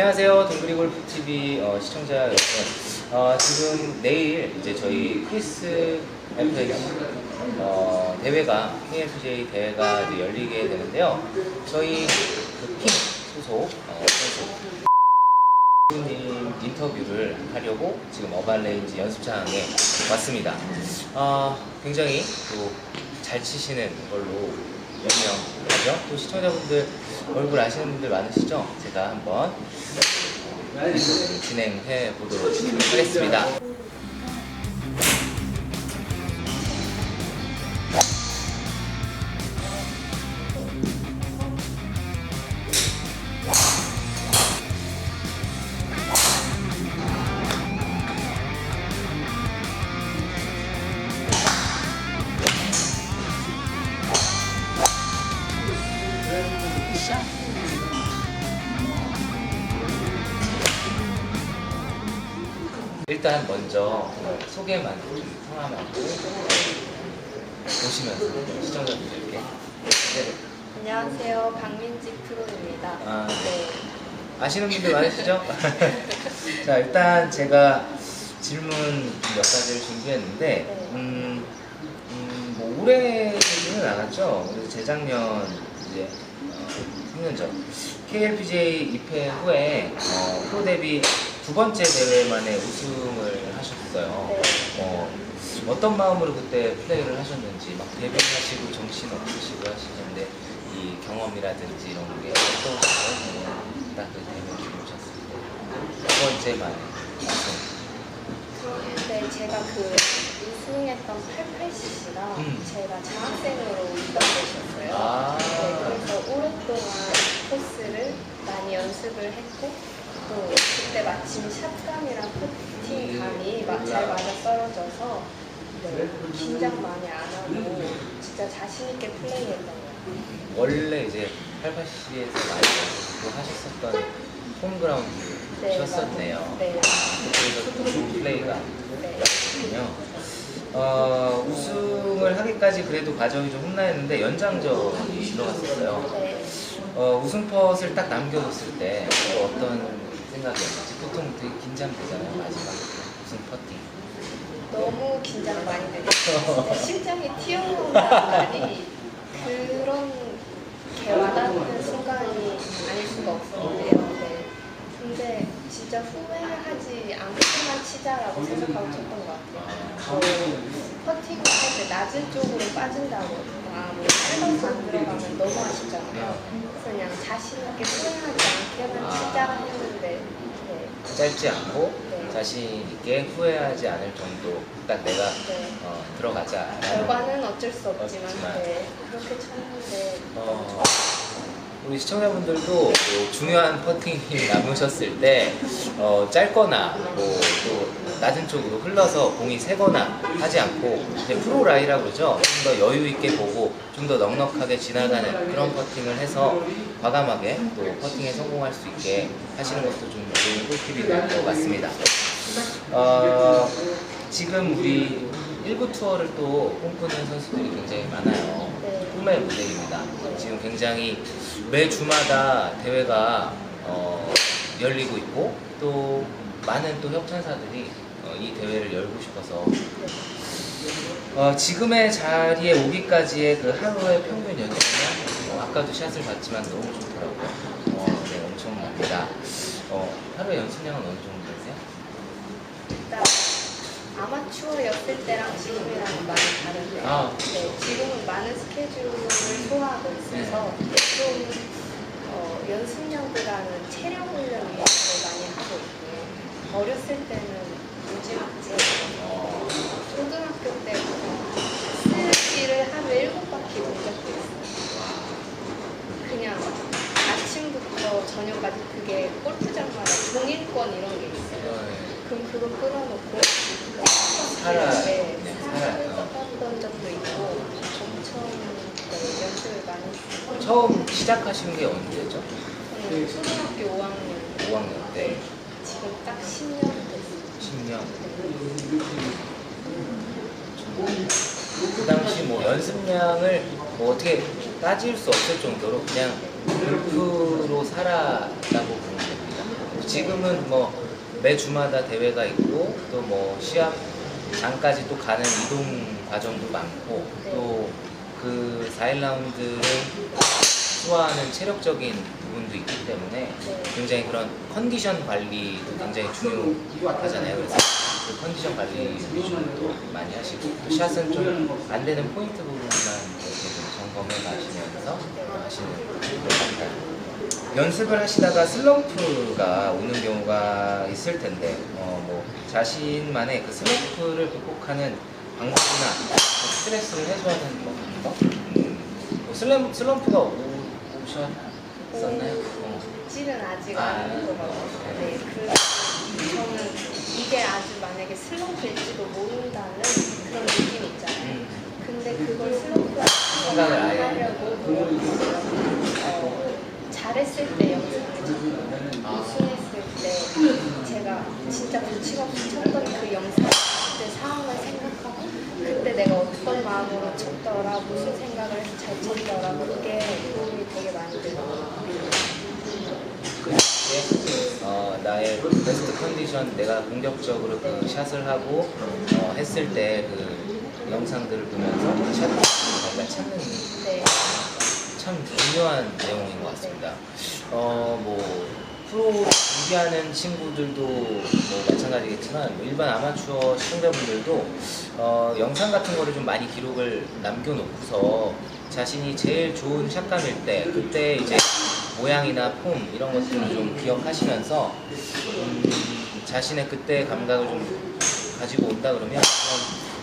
안녕하세요. 동그리 골프 TV 어, 시청자 여러분. 어, 지금 내일 이제 저희 크리스 FA 어, 대회가 KFJ 대회가 이제 열리게 되는데요. 저희 그핑 소속 어, 선수 님 인터뷰를 하려고 지금 어반레인지 연습장에 왔습니다. 어, 굉장히 또 잘 치시는 걸로 유 명하죠. 또 시청자분들 얼굴 아시는 분들 많으시죠? 제가 한번 진행해 보도록 하겠습니다. 일단 먼저 소개만 좀 성함하고 보시면서 시청자분들께 네. 안녕하세요. 박민지 프로입니다. 아, 네. 아시는 분들 많으시죠? 자 일단 제가 질문 몇 가지를 준비했는데 네. 음, 음, 뭐 올해 되지는 않았죠. 그래서 재작년 이제 어, 3년 전 KLPJ 입회 후에 어, 프로 데뷔 두 번째 대회만에 우승을 하셨어요. 네. 어, 어떤 마음으로 그때 플레이를 하셨는지 막 데뷔하시고 정신 없으시고 하시는데 이 경험이라든지 이런 게 어떠셨어요? 딱그 대회 오셨을 때두 번째 만에 우승. 그런데 제가 그 우승했던 88cc가 음. 제가 장학생으로 있던 곳이었어요. 아. 네, 그래서 오랫동안 코스를 많이 연습을 했고 또 그때 마침 샷감이랑 퍼팅감이 마- 잘 맞아 떨어져서 네, 긴장 많이 안 하고 진짜 자신 있게 플레이했던 것 같아요. 원래 이제 88C에서 많이 하셨었던 홈그라운드셨었네요. 맞아요. 네. 그래서 또 좋은 플레이가 네. 있군요. 어, 우승을 하기까지 그래도 과정이 좀 험난했는데 연장전이 들어갔었어요. 네. 어, 우승 펫을 딱 남겨뒀을 때또 어떤 생각이었는지 보통 되게 긴장되잖아요 마지막 우승 퍼팅. 너무 긴장 많이 되고 진짜 심장이 튀어나오는 날이 그런 게 와닿는 순간이 아닐 수가 없었는데요. 네. 근데 진짜 후회하지 않고만 치자라고 생각하고 쳤던 것 같아요. 저 퍼팅을 할 때 낮은 쪽으로 빠진다거나 뭐 짧아서 안 들어가면 너무 아쉽잖아요. 그래서 그냥 자신 있게 후회하지 않게만 치자 했는데 네. 짧지 않고 네. 자신 있게 후회하지 않을 정도 딱 내가 네. 어, 들어가자. 결과는 어쩔 수 없지만, 없지만. 네, 그렇게 쳤는데 어, 우리 시청자분들도 뭐 중요한 퍼팅이 남으셨을 때 어, 짧거나 뭐또 낮은 쪽으로 흘러서 공이 새거나 하지 않고 이제 프로 라이라고 그러죠. 좀 더 여유 있게 보고 좀 더 넉넉하게 지나가는 그런 퍼팅을 해서 과감하게 또 퍼팅에 성공할 수 있게 하시는 것도 좀 좋은 꿀팁이 될 것 같습니다. 어, 지금 우리 일부 투어를 또 꿈꾸는 선수들이 굉장히 많아요. 네. 꿈의 모델입니다. 지금 굉장히 매 주마다 대회가 어, 열리고 있고 또 많은 또 협찬사들이 어, 이 대회를 열고 싶어서 어, 지금의 자리에 오기까지의 그 하루의 평균 연습량 어, 아까도 샷을 봤지만 너무 좋더라고요. 어, 네, 엄청납니다. 어, 하루의 연습량은 어느 정도 되세요? 일단 아마추어였을 때랑 지금이랑 많이 다른데 아. 네, 지금은 많은 스케줄을 소화하고 있어서 네. 좀 어, 연습량보다는 체력 훈련을 많이 하고 있고요. 어렸을 때는 어, 초등학교 때부터 스키를 하루에 일곱 바퀴 본 적도 있어요. 그냥 아침부터 저녁까지 그게 골프장마다 종일권 이런 게 있어요. 네. 그럼 그거 끌어놓고 살아, 네, 살을. 떴던 적도 있고 엄청 네, 연습을 많이 했어요. 처음 시작하신 게 언제죠? 저는 초등학교 5학년 5학년 때 지금 딱 10년 됐어요. 10년 그 당시 뭐 연습량을 뭐 어떻게 따질 수 없을 정도로 그냥 골프로 살았다고 보면 됩니다. 지금은 뭐 매주마다 대회가 있고 또 뭐 시합 장까지 또 가는 이동 과정도 많고 또 그 4일 라운드를 소화하는 체력적인 부분도 있기 때문에 네. 굉장히 그런 컨디션 관리도 굉장히 중요하잖아요. 그래서 그 컨디션 관리 위주로 많이 하시고 또 샷은 좀 안 되는 포인트 부분만 점검해 가시면서 하시는 것 같아요. 연습을 하시다가 슬럼프가 오는 경우가 있을 텐데 어, 뭐 자신만의 그 슬럼프를 극복하는 방법이나 뭐 스트레스를 해소하는 뭐 방법? 음, 뭐 슬럼, 슬럼프가 오, 오셨 었나요? 어. 지는 아직 아, 아니더라고요. 네, 그 저는 이게 아주 만약에 슬럼프일지도 모른다는 그런 느낌이 있잖아요. 음. 근데 그걸 슬럼프라고 안. 하려고 노력했어요. 어, 잘했을 때 영상을 아. 우승했을 때 제가 진짜 불치없이 쳤던 그 영상 그때 상황을 생각하고 그때 내가 어떤 마음으로 쳤더라 무슨 생각을 해서 잘 쳤더라 그게 도움이 되게 많이 되더라고요. 그게 어, 나의 베스트 컨디션 내가 공격적으로 그 샷을 하고 어, 했을 때 그 영상들을 보면서 그 샷을 내가 찾는 네. 참 중요한 내용인 것 같습니다. 어, 뭐, 프로 준비하는 친구들도 뭐 마찬가지겠지만, 뭐 일반 아마추어 시청자분들도 어, 영상 같은 거를 좀 많이 기록을 남겨놓고서 자신이 제일 좋은 샷감일 때, 그때 이제 모양이나 폼 이런 것들을 좀 기억하시면서 음, 자신의 그때 감각을 좀 가지고 온다 그러면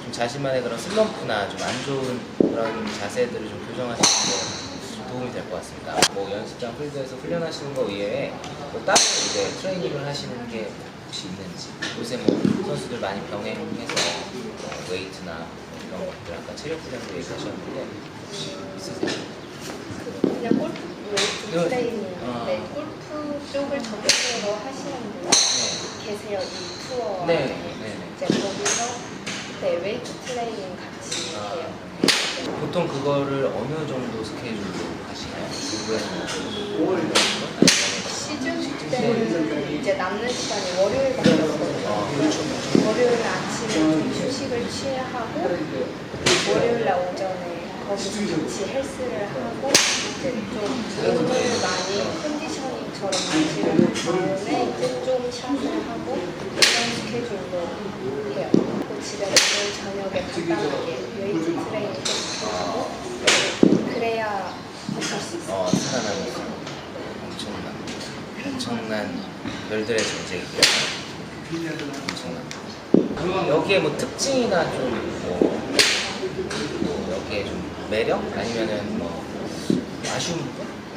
좀 자신만의 그런 슬럼프나 좀 안 좋은 그런 자세들을 좀 교정하시는 데 도움이 될 것 같습니다. 뭐 연습장 필드에서 훈련하시는 거 외에 뭐 따로 이제 트레이닝을 하시는 게 혹시 있는지 요새 뭐 선수들 많이 병행해서 뭐 웨이트나 이런 것들 아까 체력 훈련도 얘기하셨는데 혹시 있으세요? 그 그냥 골프 웨이트 네. 트레이닝 아. 네, 골프 쪽을 전문으로 하시는 분이 네. 계세요 이 투어 네, 네, 네. 이제 거기서 네, 웨이트 트레이닝 같이 아, 해요 보통 그거를 어느 정도 스케줄로 하시나요? 시즌 때는 이제 남는 시간이 월요일밖에 없거든요 아, 그렇죠. 월요일 아침에 좀 휴식을 취하고 월요일 날 오전에 거기서 같이 헬스를 하고 이제 좀 몸을 많이 컨디셔닝처럼 한 다음에 이제 좀 샷을 하고 이런 스케줄로 해요. 그리고 집에 오늘 저녁에 간단하게 웨이트 트레이닝 계속하고 그래야 어, 살아나는 엄청난, 엄청난 별들의 존재이고요. 엄청난. 여기에 뭐 특징이나 좀 뭐, 뭐 여기에 좀 매력 아니면은 뭐?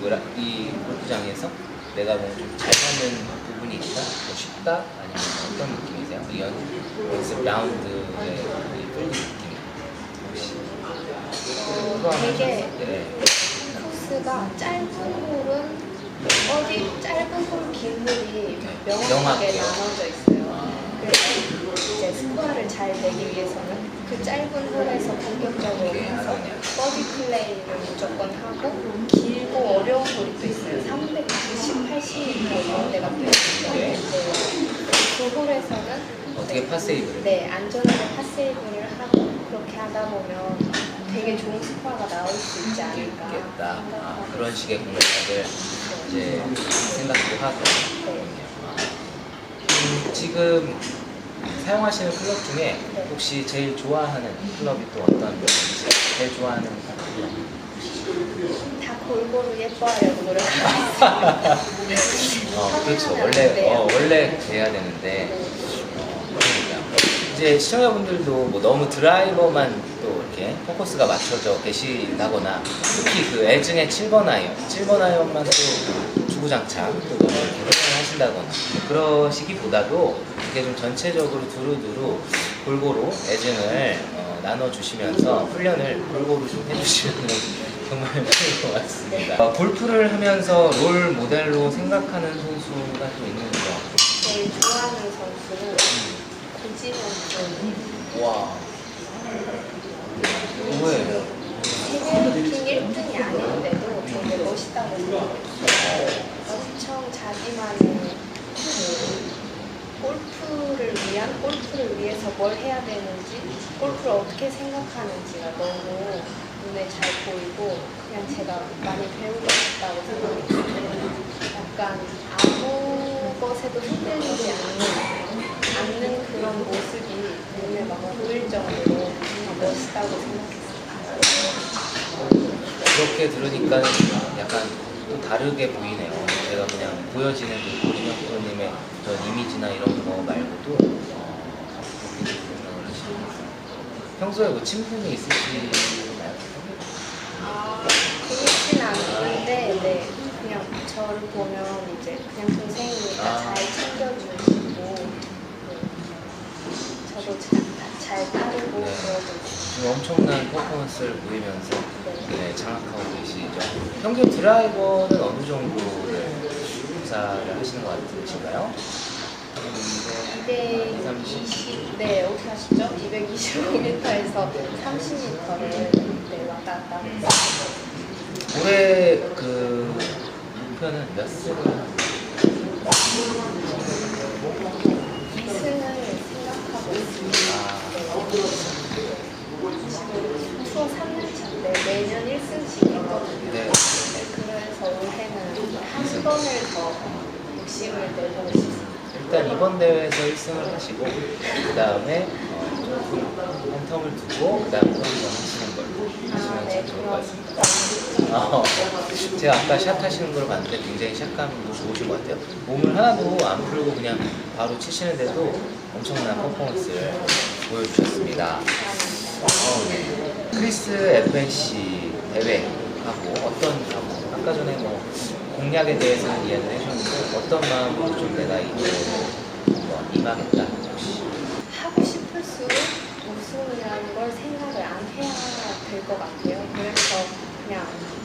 뭐라 이 골프장에서 내가 뭐 좀잘 맞는 부분이 있다, 뭐 쉽다, 아니면 어떤 느낌이세요? 이 연, 연습 라운드의 이 끌린 느낌 혹시? 어, 되게 네. 코스가 짧은 홀은 어디 짧은 홀, 긴 홀이 명확하게. 나눠져 있어요. 아, 그래서 이제 스코어를 잘 내기 위해서는 그 짧은 홀에서 본격적으로 가서 그러네요. 버디 플레이를 무조건 하고 길고 어려운 홀이 또 있어요. 390, 80뭐 이런 데가 또. 네. 그 홀에서는 어떻게 파세이브를? 네, 안전하게 파세이브를 하고 그렇게 하다 보면 되게 좋은 스코어가 나올 수 있지 않을까 있겠다. 아, 생각하고 그런 식의 공략을 이제 생각도 하고. 네. 아, 음, 지금 사용하시는 클럽 중에 네. 혹시 제일 좋아하는 클럽이 또 어떤 건지 제일 좋아하는 클럽? 다 골고루 예뻐하려고 노력하고 있어요. 어, 그렇죠. 원래. 어, 원래 돼야 되는데 어, 그러니까 이제 시청자분들도 뭐 너무 드라이버만 또 이렇게 포커스가 맞춰져 계시다거나 특히 그 애증의 7번 아이언, 7번 아이언만 또 주구장창 또 이렇게 훈련을 하신다거나 그러시기보다도 이렇게 좀 전체적으로 두루두루 골고루 애증을 어, 나눠주시면서 훈련을 골고루 좀 해주시면 정말 좋을 것 같습니다. 어, 골프를 하면서 롤 모델로 생각하는 선수가 또 있는 거. 제일 좋아하는 선수는 고진원 선수. 와. 왜? 랭킹 1등이 아닌데도 되게 멋있다고 생각해요. 엄청 자기만의 그 골프를 위한 골프를 위해서 뭘 해야 되는지 골프를 어떻게 생각하는지가 너무 눈에 잘 보이고 그냥 제가 많이 배우고 싶다고 들고 약간 아무 것에도 흔들리지 않는 않는 그런 모습이 눈에 막 보일 정도로 멋있다고 생각했어요. 그렇게 들으니까 약간 또 다르게 보이네요. 제가 그냥 보여지는 그 고진영 프로님의 저 이미지나 이런 거 말고도 어. 평소에 뭐 친분이 있으시나요? 아, 그렇진 않은데, 네. 그냥 저를 보면 이제 그냥 동생이니까 아. 잘 챙겨주시고, 네. 저도 잘, 잘 따르고 네. 지금 엄청난 퍼포먼스를 보이면서 네. 네, 장악하고 계시죠. 평균 드라이버는 어느 정도를 구사를 하시는 것 같으신가요? 네. 220, 네, 어떻게 하시죠? 225m에서 30m를 네, 왔다 갔다 하고 있어요. 올해 그 목표는 몇 승을 이승을 생각하고 있습니다. 아, 네. 지금 투어 3년차인데 매년 1승씩이거든요. 네. 네, 그래서 올해는 한 번을 더 욕심을 내보고 싶습니다. 일단 이번 대회에서 1승을 하시고 그 다음에 어, 한 텀을 두고 그 다음에 텀을 하시는 걸로 아, 하시면 네, 참 좋을 것. 같습니다. 어, 제가 아까 샷 하시는 걸 봤는데 굉장히 샷감도 좋으신 것 같아요. 몸을 하나도 안 풀고 그냥 바로 치시는데도 엄청난 퍼포먼스를 보여주셨습니다. 어, 네. 크리스 FNC 대회하고 어떤 하고 아까 전에 뭐 공략에 대해서는 이야기를 해주셨는데 어떤 마음으로 좀 내가 이거 뭐 임하겠다 혹시 하고 싶을수록 우승이라는 걸 생각을 안 해야 될 것 같아요. 그래서 그냥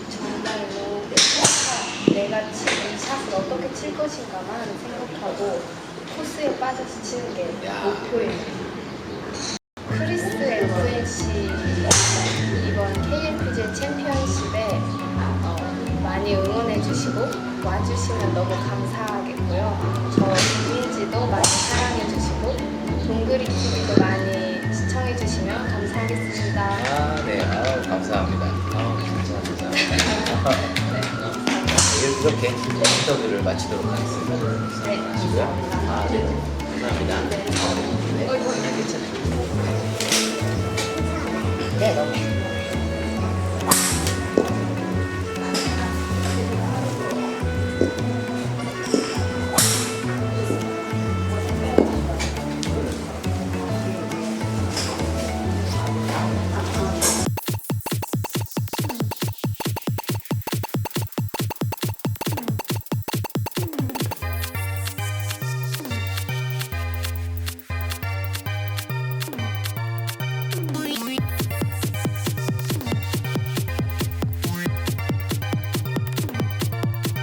정말로 내 샷, 내가 치는 샷을 어떻게 칠 것인가만 생각하고 코스에 빠져서 치는 게 야. 목표입니다. 크리스 FNC 이번 KLPG 챔피언십에 어, 많이 응원해주시고 와주시면 너무 감사하겠고요. 저 김민지도 많이 사랑해주시고 동그리 TV도 많이 시청해주시면 감사하겠습니다. 아, 네. 아, 감사합니다. 아, 진짜 감사합니다. 네. 이렇게 인터뷰를 마치도록 하겠습니다. 네. 감사합니다. 아, 네. 감사합니다. 네. 아, 네. 어, 네. 네. 네.